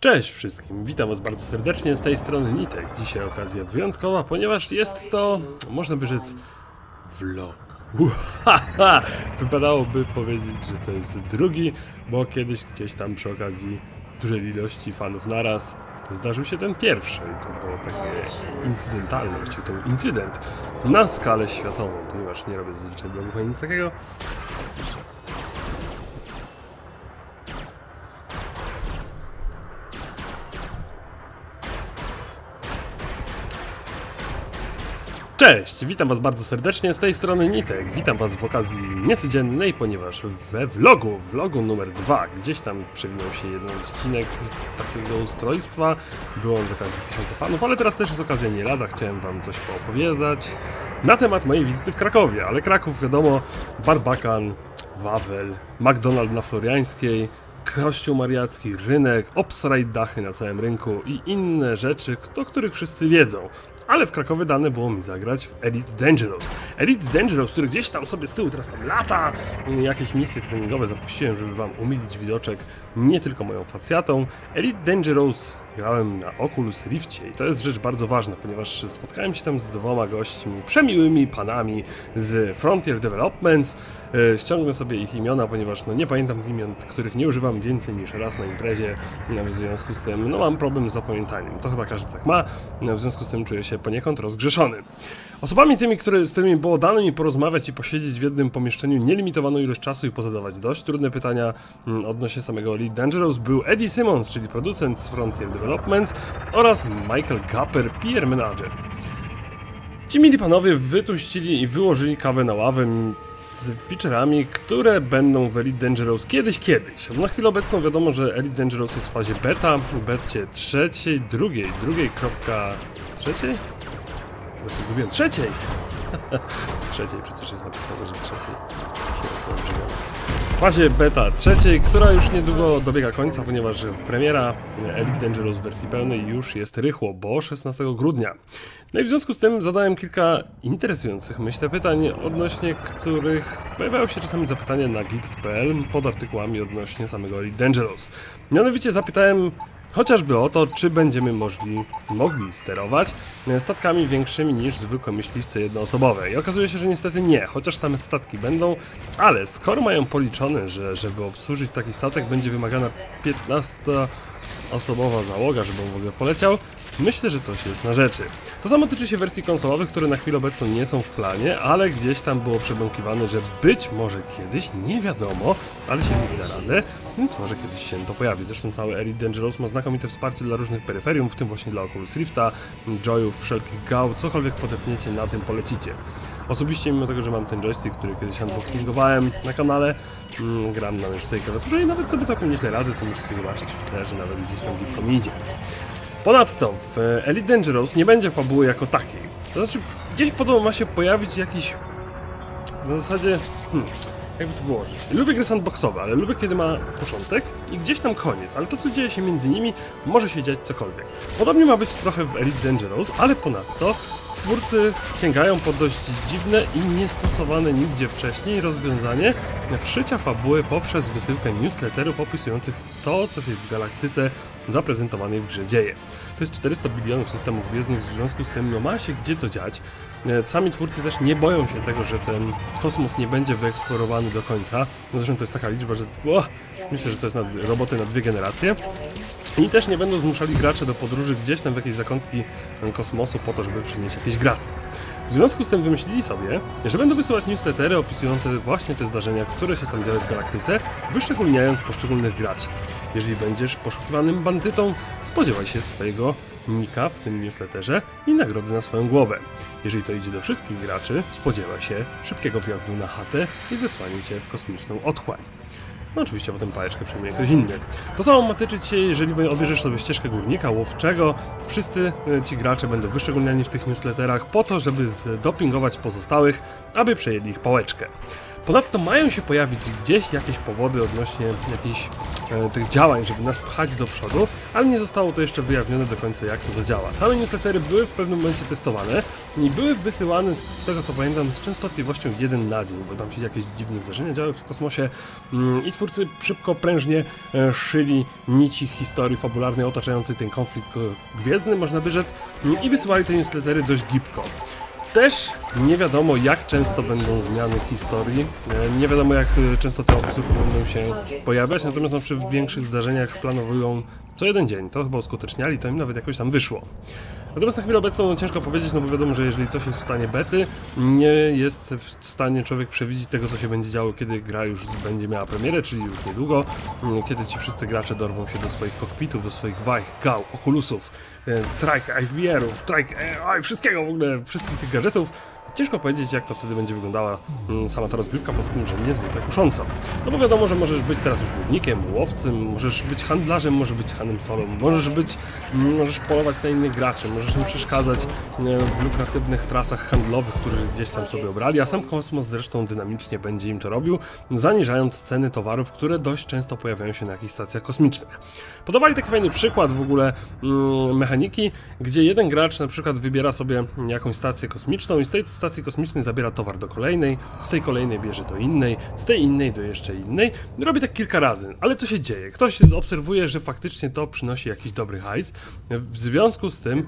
Cześć wszystkim, witam was bardzo serdecznie z tej strony Nitek. Dzisiaj okazja wyjątkowa, ponieważ jest to, można by rzec, vlog. Wypadałoby powiedzieć, że to jest drugi, bo kiedyś gdzieś tam przy okazji dużej ilości fanów naraz zdarzył się ten pierwszy to było takie incydentalne, właściwie to był incydent na skalę światową, ponieważ nie robię zazwyczaj blogów ani nic takiego. Cześć, witam was bardzo serdecznie z tej strony Nitek. Witam was w okazji niecodziennej, ponieważ we vlogu, vlogu numer dwa, gdzieś tam przewinął się jeden odcinek takiego ustrojstwa. Był on z okazji tysiąca fanów, ale teraz też jest okazja nie lada. Chciałem wam coś poopowiadać na temat mojej wizyty w Krakowie, ale Kraków wiadomo, Barbakan, Wawel, McDonald na Floriańskiej, Kościół Mariacki, rynek, obsraj dachy na całym rynku i inne rzeczy, o których wszyscy wiedzą ale w Krakowie dane było mi zagrać w Elite Dangerous. Elite Dangerous, który gdzieś tam sobie z tyłu teraz tam lata, jakieś misje treningowe zapuściłem, żeby wam umilić widoczek nie tylko moją facjatą. Elite Dangerous grałem na Oculus Riftie i to jest rzecz bardzo ważna, ponieważ spotkałem się tam z dwoma gośćmi, przemiłymi panami z Frontier Developments. E, ściągnę sobie ich imiona, ponieważ no nie pamiętam imion, których nie używam więcej niż raz na imprezie, w związku z tym no mam problem z zapamiętaniem. To chyba każdy tak ma, w związku z tym czuję się poniekąd rozgrzeszony. Osobami tymi, które, z którymi było dane mi porozmawiać i posiedzieć w jednym pomieszczeniu nielimitowaną ilość czasu i pozadawać dość trudne pytania mm, odnośnie samego Elite Dangerous był Eddie Simmons, czyli producent z Frontier Developments oraz Michael Gapper, PR manager. Ci mili panowie wytuścili i wyłożyli kawę na ławę z featureami, które będą w Elite Dangerous kiedyś, kiedyś. Na chwilę obecną wiadomo, że Elite Dangerous jest w fazie beta, becie trzeciej, drugiej, drugiej kropka trzeciej? Teraz się zgubiłem. Trzeciej! trzeciej, przecież jest napisane, że trzeciej. W fazie beta trzeciej, która już niedługo dobiega końca, ponieważ premiera Elite Dangerous w wersji pełnej już jest rychło, bo 16 grudnia. No i w związku z tym zadałem kilka interesujących, myślę, pytań, odnośnie których pojawiały się czasami zapytania na geeks.pl pod artykułami odnośnie samego Elite Dangerous. Mianowicie zapytałem Chociażby o to, czy będziemy możli, mogli sterować statkami większymi niż zwykłe myśliwce jednoosobowe. I okazuje się, że niestety nie, chociaż same statki będą, ale skoro mają policzone, że żeby obsłużyć taki statek będzie wymagana 15-osobowa załoga, żeby w ogóle poleciał, Myślę, że coś jest na rzeczy. To samo tyczy się wersji konsolowych, które na chwilę obecną nie są w planie, ale gdzieś tam było przebąkiwane, że być może kiedyś, nie wiadomo, ale się nie da radę, więc może kiedyś się to pojawi. Zresztą cały Elite Dangerous ma znakomite wsparcie dla różnych peryferium, w tym właśnie dla Oculus Rifta, Joyów, wszelkich gał, cokolwiek podepniecie, na tym polecicie. Osobiście, mimo tego, że mam ten joystick, który kiedyś unboxingowałem na kanale, mm, gram na myszce i klawiaturze i nawet sobie całkiem nieźle radzę, co musicie zobaczyć w tle, że nawet gdzieś tam gitko mi idzie. Ponadto w Elite Dangerous nie będzie fabuły jako takiej. To znaczy, gdzieś podobno ma się pojawić jakiś... Na zasadzie... Hmm, jakby to wyłożyć. Lubię gry sandboxowe, ale lubię kiedy ma początek i gdzieś tam koniec, ale to co dzieje się między nimi może się dziać cokolwiek. Podobnie ma być trochę w Elite Dangerous, ale ponadto twórcy sięgają po dość dziwne i niestosowane nigdzie wcześniej rozwiązanie wszycia fabuły poprzez wysyłkę newsletterów opisujących to, co się w galaktyce zaprezentowanej w grze dzieje. To jest 400 bilionów systemów gwiezdnych, w związku z tym no, ma się gdzie co dziać. E, sami twórcy też nie boją się tego, że ten kosmos nie będzie wyeksplorowany do końca. No zresztą to jest taka liczba, że o, myślę, że to jest roboty na dwie generacje. I też nie będą zmuszali graczy do podróży gdzieś tam w jakieś zakątki kosmosu po to, żeby przynieść jakieś graty. W związku z tym wymyślili sobie, że będą wysyłać newslettery opisujące właśnie te zdarzenia, które się tam działy w galaktyce, wyszczególniając poszczególnych graczy. Jeżeli będziesz poszukiwanym bandytą, spodziewaj się swojego nika w tym newsletterze i nagrody na swoją głowę. Jeżeli to idzie do wszystkich graczy, spodziewaj się szybkiego wjazdu na chatę i wysłania cię w kosmiczną otchłań. No oczywiście potem pałeczkę przejmie ktoś inny. To samo ma tyczyć się, jeżeli obierzesz sobie ścieżkę górnika, łowczego. Wszyscy e, ci gracze będą wyszczególniani w tych newsletterach po to, żeby zdopingować pozostałych, aby przejęli ich pałeczkę. Ponadto mają się pojawić gdzieś jakieś powody odnośnie jakichś e, tych działań, żeby nas pchać do przodu, ale nie zostało to jeszcze wyjaśnione do końca, jak to zadziała. Same newslettery były w pewnym momencie testowane i były wysyłane, z tego co pamiętam, z częstotliwością 1 na dzień, bo tam się jakieś dziwne zdarzenia działy w kosmosie mm, i twórcy szybko, prężnie e, szyli nici historii fabularnej otaczającej ten konflikt e, gwiezdny, można by rzec, i wysyłali te newslettery dość gibko. Też nie wiadomo, jak często będą zmiany historii. E, Nie wiadomo, jak e, często te opisówki będą się pojawiać, natomiast no, przy większych zdarzeniach planowują co jeden dzień. To chyba uskuteczniali, to im nawet jakoś tam wyszło. Natomiast na chwilę obecną ciężko powiedzieć, no bo wiadomo, że jeżeli coś jest w stanie bety, nie jest w stanie człowiek przewidzieć tego, co się będzie działo, kiedy gra już będzie miała premierę, czyli już niedługo, mm, kiedy ci wszyscy gracze dorwą się do swoich kokpitów, do swoich wajch, gał, okulusów, e, trajk, IVR-ów, trajk, e, wszystkiego w ogóle, wszystkich tych gadżetów. Ciężko powiedzieć, jak to wtedy będzie wyglądała mm, sama ta rozgrywka, poza tym, że niezwykle kusząco. No bo wiadomo, że możesz być teraz już głównikiem, łowcem, możesz być handlarzem, możesz być hanem solą, możesz być, mm, możesz polować na innych graczy, możesz im przeszkadzać w lukratywnych trasach handlowych, które gdzieś tam sobie obrali, a sam kosmos zresztą dynamicznie będzie im to robił, zaniżając ceny towarów, które dość często pojawiają się na jakichś stacjach kosmicznych. Podawali taki fajny przykład w ogóle mm, mechaniki, gdzie jeden gracz na przykład wybiera sobie jakąś stację kosmiczną i z tej stacji kosmicznej zabiera towar do kolejnej, z tej kolejnej bierze do innej, z tej innej do jeszcze innej. Robi tak kilka razy, ale co się dzieje? Ktoś obserwuje, że faktycznie to przynosi jakiś dobry hajs. W związku z tym.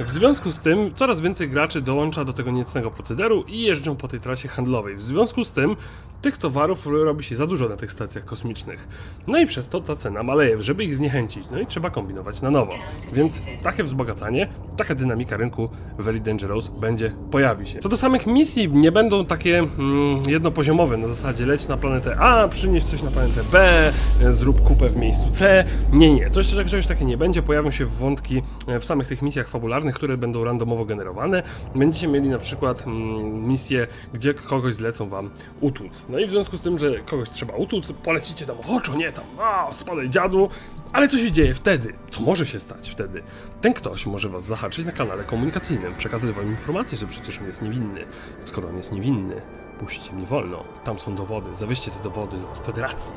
W związku z tym coraz więcej graczy dołącza do tego niecnego procederu i jeżdżą po tej trasie handlowej. W związku z tym tych towarów robi się za dużo na tych stacjach kosmicznych. No i przez to ta cena maleje, żeby ich zniechęcić. No i trzeba kombinować na nowo. Więc takie wzbogacanie, taka dynamika rynku Elite Dangerous będzie, pojawi się. Co do samych misji, nie będą takie mm, jednopoziomowe, na zasadzie leć na planetę A, przynieś coś na planetę B, zrób kupę w miejscu C. Nie, nie, coś czegoś takiego nie będzie. Pojawią się wątki e, w samych tych misjach fabularnych, które będą randomowo generowane. Będziecie mieli na przykład mm, misję, gdzie kogoś zlecą wam utłuc. No i w związku z tym, że kogoś trzeba utłuc, polecicie tam, oczo, nie tam, a, spadaj dziadu, ale co się dzieje wtedy? Co może się stać wtedy? Ten ktoś może was zahaczyć na kanale komunikacyjnym, przekazać wam informację, że przecież on jest niewinny. Skoro on jest niewinny, puśćcie mnie wolno. Tam są dowody, zawieźcie te dowody do Federacji.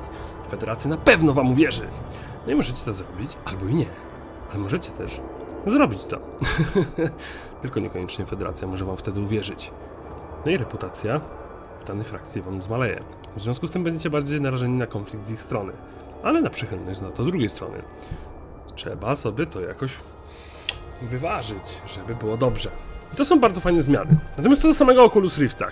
Federacja na pewno wam uwierzy. No i możecie to zrobić, albo i nie. Ale możecie też zrobić to. Tylko niekoniecznie Federacja może wam wtedy uwierzyć. No i reputacja w danej frakcji wam zmaleje. W związku z tym będziecie bardziej narażeni na konflikt z ich strony, ale na przychylność na to drugiej strony. Trzeba sobie to jakoś wyważyć, żeby było dobrze. I to są bardzo fajne zmiany. Natomiast co do samego Oculus Rifta,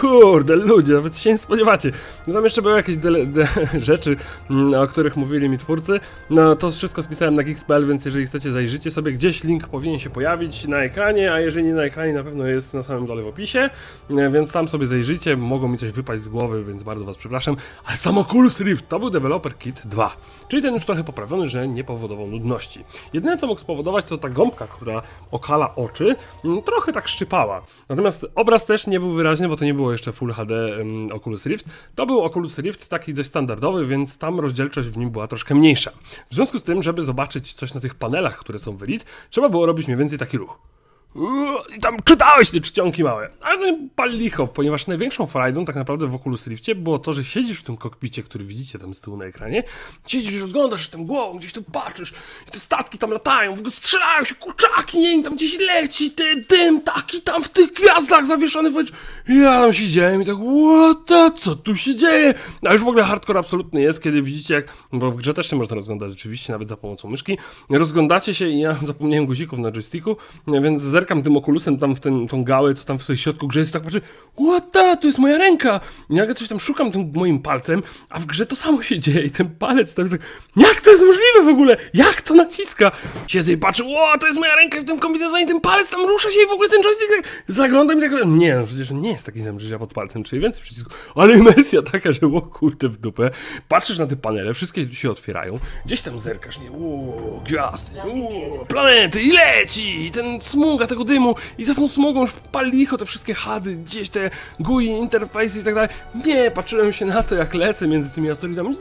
kurde, ludzie, nawet się nie spodziewacie. No tam jeszcze były jakieś rzeczy, mm, o których mówili mi twórcy. No to wszystko spisałem na Geeks.pl, więc jeżeli chcecie, zajrzyjcie sobie. Gdzieś link powinien się pojawić na ekranie, a jeżeli nie na ekranie, na pewno jest na samym dole w opisie. E, Więc tam sobie zajrzyjcie, mogą mi coś wypaść z głowy, więc bardzo was przepraszam. Ale sam Oculus Rift to był Developer Kit 2, czyli ten już trochę poprawiony, że nie powodował nudności. Jedyne co mógł spowodować to ta gąbka, która okala oczy, mm, trochę tak szczypała. Natomiast obraz też nie był wyraźny, bo to nie było jeszcze Full HD em, Oculus Rift. To był Oculus Rift taki dość standardowy, więc tam rozdzielczość w nim była troszkę mniejsza. W związku z tym, żeby zobaczyć coś na tych panelach, które są w Elite, trzeba było robić mniej więcej taki ruch. I tam czytałeś te czcionki małe. Ale pal licho, ponieważ największą frajdą tak naprawdę w Oculus Riftie było to, że siedzisz w tym kokpicie, który widzicie tam z tyłu na ekranie, siedzisz i rozglądasz się tym głową, gdzieś tu patrzysz i te statki tam latają, w ogóle strzelają się kurczaki, nie, i tam gdzieś leci ten dym taki tam w tych gwiazdach zawieszony. Ja tam siedziałem i tak, what co tu się dzieje? A już w ogóle hardcore absolutny jest, kiedy widzicie jak, bo w grze też się można rozglądać oczywiście, nawet za pomocą myszki, rozglądacie się i ja zapomniałem guzików na joysticku, więc zerkam tym okulusem tam w ten, tą gałę, co tam w tym środku grze jest, tak patrzę, what the, to jest moja ręka! I nagle coś tam szukam tym moim palcem, a w grze to samo się dzieje i ten palec tam tak, jak to jest możliwe w ogóle? Jak to naciska? Siedzę i patrzę, o, to jest moja ręka w tym kombinezonie, ten palec tam rusza się i w ogóle ten joystick tak zaglądam i tak, nie, no przecież nie jest taki sam, że ja pod palcem, czyli więcej przycisków, ale imersja taka, że o kurde w dupę, patrzysz na te panele, wszystkie się otwierają, gdzieś tam zerkasz, nie, o, gwiazdy, o, planety i leci, i ten smuga tego dymu i za tą smugą już pali licho te wszystkie hady, gdzieś te GUI, interfejsy i tak dalej. Nie, patrzyłem się na to jak lecę między tymi asteroidami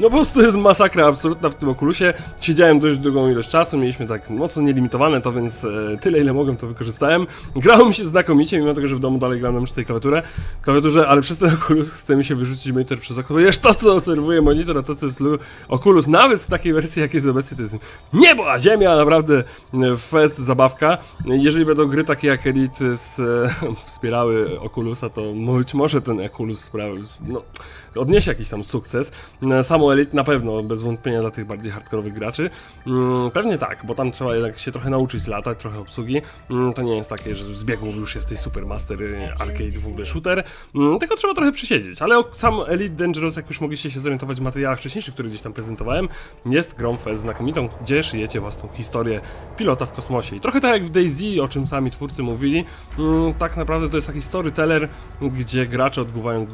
No po prostu jest masakra absolutna w tym Oculusie. Siedziałem dość długą ilość czasu, mieliśmy tak mocno nielimitowane to, więc e, tyle ile mogłem to wykorzystałem. Grało mi się znakomicie, mimo tego, że w domu dalej gram na i klawiaturę, klawiaturze, ale przez ten Oculus chce mi się wyrzucić monitor przez okno, ponieważ to co obserwuje monitor, a to co jest lu- Oculus, nawet w takiej wersji jakiej jest obecnie, to jest niebo, a ziemia, naprawdę e, fest, zabawka. Jeżeli będą gry takie jak Elite z, e, wspierały Oculusa, to być może ten sprawi, no, odniesie jakiś tam sukces. E, Elite na pewno, bez wątpienia dla tych bardziej hardkorowych graczy. Mm, Pewnie tak, bo tam trzeba jednak się trochę nauczyć latać, trochę obsługi. Mm, To nie jest takie, że z biegu już jesteś super master y, arcade w ogóle shooter, Mm, tylko trzeba trochę przesiedzieć. Ale sam Elite Dangerous, jak już mogliście się zorientować w materiałach wcześniejszych, które gdzieś tam prezentowałem, jest grą fest znakomitą, gdzie szyjecie własną historię pilota w kosmosie. I trochę tak jak w DayZ, o czym sami twórcy mówili, tak naprawdę to jest taki storyteller, gdzie gracze odgrywają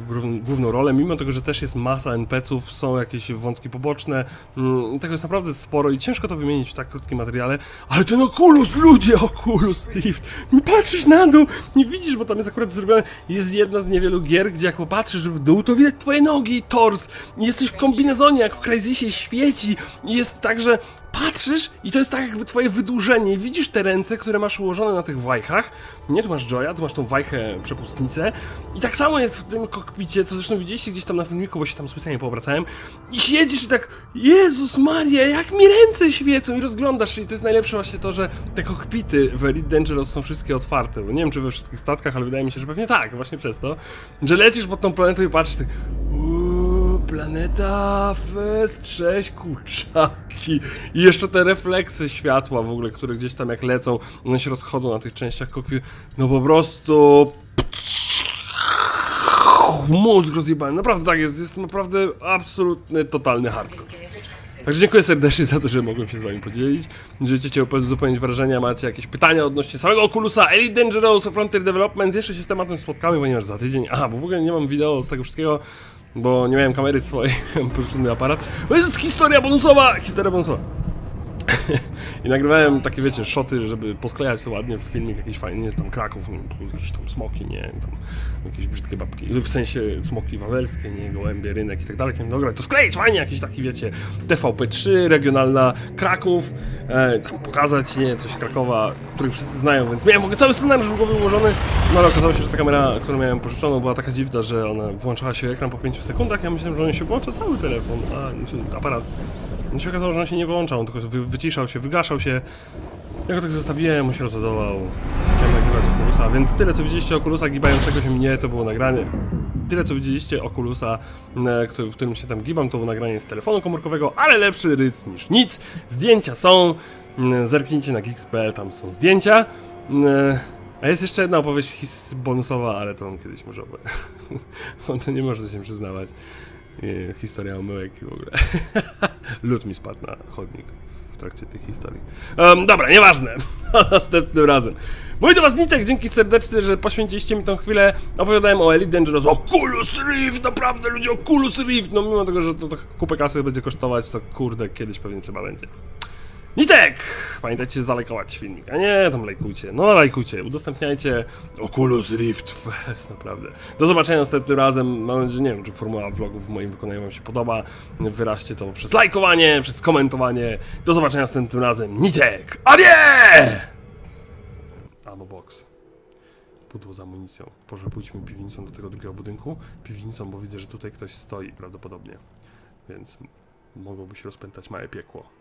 główną rolę, mimo tego, że też jest masa NPC-ów, są jakieś wątki poboczne, mm, tego jest naprawdę sporo i ciężko to wymienić w tak krótkim materiale, ale ten Oculus, ludzie, Oculus Rift, patrzysz na dół, nie widzisz, bo tam jest akurat zrobione, jest jedna z niewielu gier, gdzie jak popatrzysz w dół, to widać twoje nogi i tors, jesteś w kombinezonie, jak w Crysisie świeci, jest tak, że patrzysz i to jest tak jakby twoje wydłużenie. Widzisz te ręce, które masz ułożone na tych wajchach. Nie, tu masz Joya, tu masz tą wajchę przepustnicę. I tak samo jest w tym kokpicie, co zresztą widzieliście gdzieś tam na filmiku, bo się tam specjalnie poobracałem. I siedzisz i tak, Jezus Maria, jak mi ręce świecą i rozglądasz się. I to jest najlepsze właśnie to, że te kokpity w Elite Dangerous są wszystkie otwarte. Bo nie wiem, czy we wszystkich statkach, ale wydaje mi się, że pewnie tak, właśnie przez to, że lecisz pod tą planetą i patrzysz tak, planeta Fest, cześć kurczaki. I jeszcze te refleksy światła w ogóle, które gdzieś tam jak lecą, one się rozchodzą na tych częściach kokpitu. No po prostu... Mózg rozjebany, naprawdę tak jest, jest naprawdę absolutny, totalny hardcore. Także dziękuję serdecznie za to, że mogłem się z wami podzielić. Jeżeli chcecie uzupełnić wrażenia, macie jakieś pytania odnośnie samego Oculusa, Elite Dangerous, Frontier Developments, jeszcze się z tematem spotkamy, ponieważ za tydzień, aha, bo w ogóle nie mam wideo z tego wszystkiego, bo nie miałem kamery swojej, mam porzucony aparat. To jest historia bonusowa, historia bonusowa. I nagrywałem takie, wiecie, szoty, żeby posklejać to ładnie w filmik jakiś fajny, tam Kraków, nie, jakieś tam smoki, nie, tam jakieś brzydkie babki, w sensie smoki wawelskie, nie, gołębie, rynek i tak dalej, chciałem dobra, to skleić fajnie, jakiś taki, wiecie, TVP3, regionalna Kraków, e, pokazać, nie, coś Krakowa, których wszyscy znają, więc miałem w ogóle cały scenariusz w głowie ułożony, no ale okazało się, że ta kamera, którą miałem pożyczoną, była taka dziwna, że ona włączała się ekran po 5 sekundach, ja myślałem, że on się włącza cały telefon, a, czy aparat. No się okazało, że on się nie wyłączał, on tylko wy, wyciszał się, wygaszał się. Ja go tak zostawiłem, on się rozładował. Chciałem nagrywać Oculusa, więc tyle co widzieliście Oculusa gibającego się mnie, to było nagranie. Tyle co widzieliście Oculusa, e, w którym się tam gibam, to było nagranie z telefonu komórkowego, ale lepszy ryc niż nic. Zdjęcia są, mm, zerknijcie na Geeks.pl, tam są zdjęcia. Mm, A jest jeszcze jedna opowieść bonusowa, ale to on kiedyś może. On to nie może się przyznawać. E, Historia omyłek i w ogóle. Lód mi spadł na chodnik w trakcie tych historii. Um, dobra, nieważne. Następnym razem. Mój do was Nitek, dzięki serdecznie, że poświęciliście mi tą chwilę. Opowiadałem o Elite Dangerous. Oculus Rift, naprawdę ludzie, Oculus Rift. No mimo tego, że to, to kupę kasy będzie kosztować, to kurde, kiedyś pewnie trzeba będzie. Nitek! Pamiętajcie zalajkować filmik, a nie tam lajkujcie. No lajkujcie, udostępniajcie Oculus Rift Fest, naprawdę. Do zobaczenia następnym razem. Mam nadzieję, nie wiem, czy formuła vlogów w moim wykonaniu wam się podoba. Wyraźcie to przez lajkowanie, przez komentowanie. Do zobaczenia następnym razem. Nitek! A nie! Ammo box. Pudło z amunicją. Proszę pójdźmy piwnicą do tego drugiego budynku. Piwnicą, bo widzę, że tutaj ktoś stoi prawdopodobnie. Więc mogłoby się rozpętać małe piekło.